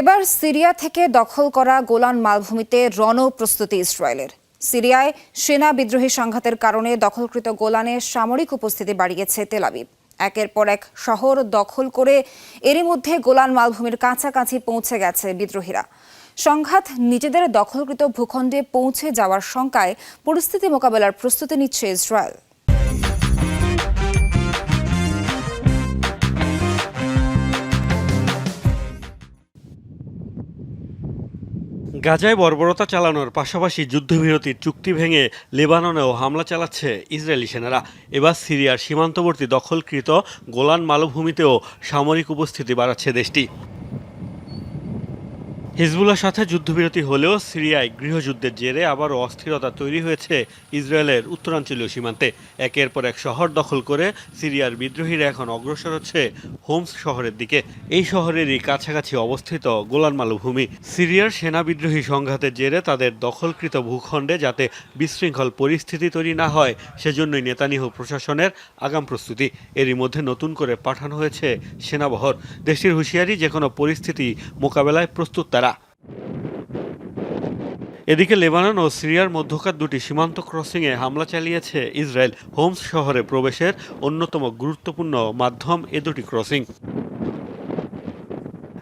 এবার সিরিয়া থেকে দখল করা গোলান মালভূমিতে রণ প্রস্তুতি ইসরায়েলের। সিরিয়ায় সেনা বিদ্রোহী সংঘাতের কারণে দখলকৃত গোলানে সামরিক উপস্থিতি বাড়িয়েছে তেলাবিব একের পর এক শহর দখল করে এরই মধ্যে গোলান মালভূমির কাছাকাছি পৌঁছে গেছে বিদ্রোহীরা। সংঘাত নিজেদের দখলকৃত ভূখণ্ডে পৌঁছে যাওয়ার শঙ্কায় পরিস্থিতি মোকাবেলার প্রস্তুতি নিচ্ছে ইসরায়েল। গাজায় বর্বরতা চালানোর পাশাপাশি যুদ্ধবিরতির চুক্তি ভেঙে লেবাননেও হামলা চালাচ্ছে ইসরায়েলি সেনারা। এবার সিরিয়ার সীমান্তবর্তী দখলকৃত গোলান মালভূমিতেও সামরিক উপস্থিতি বাড়াচ্ছে দেশটি। হিজবুল্লার সাথে যুদ্ধবিরতি হলেও সিরিয়ায় গৃহযুদ্ধের জেরে আবারও অস্থিরতা তৈরি হয়েছে ইসরায়েলের উত্তরাঞ্চলীয় সীমান্তে। একের পর এক শহর দখল করে সিরিয়ার বিদ্রোহীরা এখন অগ্রসর হচ্ছে হোমস শহরের দিকে। এই শহরেরই কাছাকাছি অবস্থিত গোলান মালভূমি সিরিয়ার সেনা বিদ্রোহী সংঘাতের জেরে তাদের দখলকৃত ভূখণ্ডে যাতে বিশৃঙ্খল পরিস্থিতি তৈরি না হয়, সেজন্যই নেতানিয়াহু প্রশাসনের আগাম প্রস্তুতি। এরই মধ্যে নতুন করে পাঠানো হয়েছে সেনাবহর। দেশটির হুঁশিয়ারি যে কোনো পরিস্থিতি মোকাবেলায় প্রস্তুত তারা। এদিকে লেবানন ও সিরিয়ার মধ্যকার দুটি সীমান্ত ক্রসিংয়ে হামলা চালিয়েছে ইসরায়েল। হোমস শহরে প্রবেশের অন্যতম গুরুত্বপূর্ণ মাধ্যম এ দুটি ক্রসিং।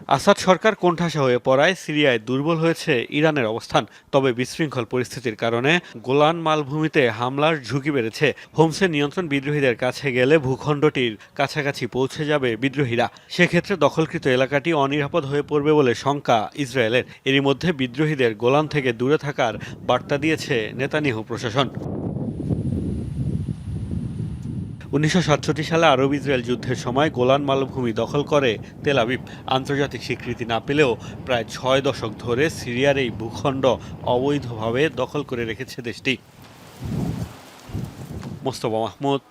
আসাদ সরকার কোণঠাসা হয়ে পড়ায় সিরিয়ায় দুর্বল হয়েছে ইরানের অবস্থান। তবে বিশৃঙ্খল পরিস্থিতির কারণে গোলান মালভূমিতে হামলার ঝুঁকি বেড়েছে। হোমসের নিয়ন্ত্রণ বিদ্রোহীদের কাছে গেলে ভূখণ্ডটির কাছাকাছি পৌঁছে যাবে বিদ্রোহীরা। সেক্ষেত্রে দখলকৃত এলাকাটি অনিরাপদ হয়ে পড়বে বলে শঙ্কা ইসরায়েলের। এরই মধ্যে বিদ্রোহীদের গোলান থেকে দূরে থাকার বার্তা দিয়েছে নেতানিয়াহু প্রশাসন। উনিশশো সাতষট্টি সালে আরব ইসরায়েল যুদ্ধের সময় গোলান মালভূমি দখল করে তেল আবিব। আন্তর্জাতিক স্বীকৃতি না পেলেও প্রায় ছয় দশক ধরে সিরিয়ার এই ভূখণ্ড অবৈধভাবে দখল করে রেখেছে দেশটি। মোস্তফা মাহমুদ,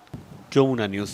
যমুনা নিউজ।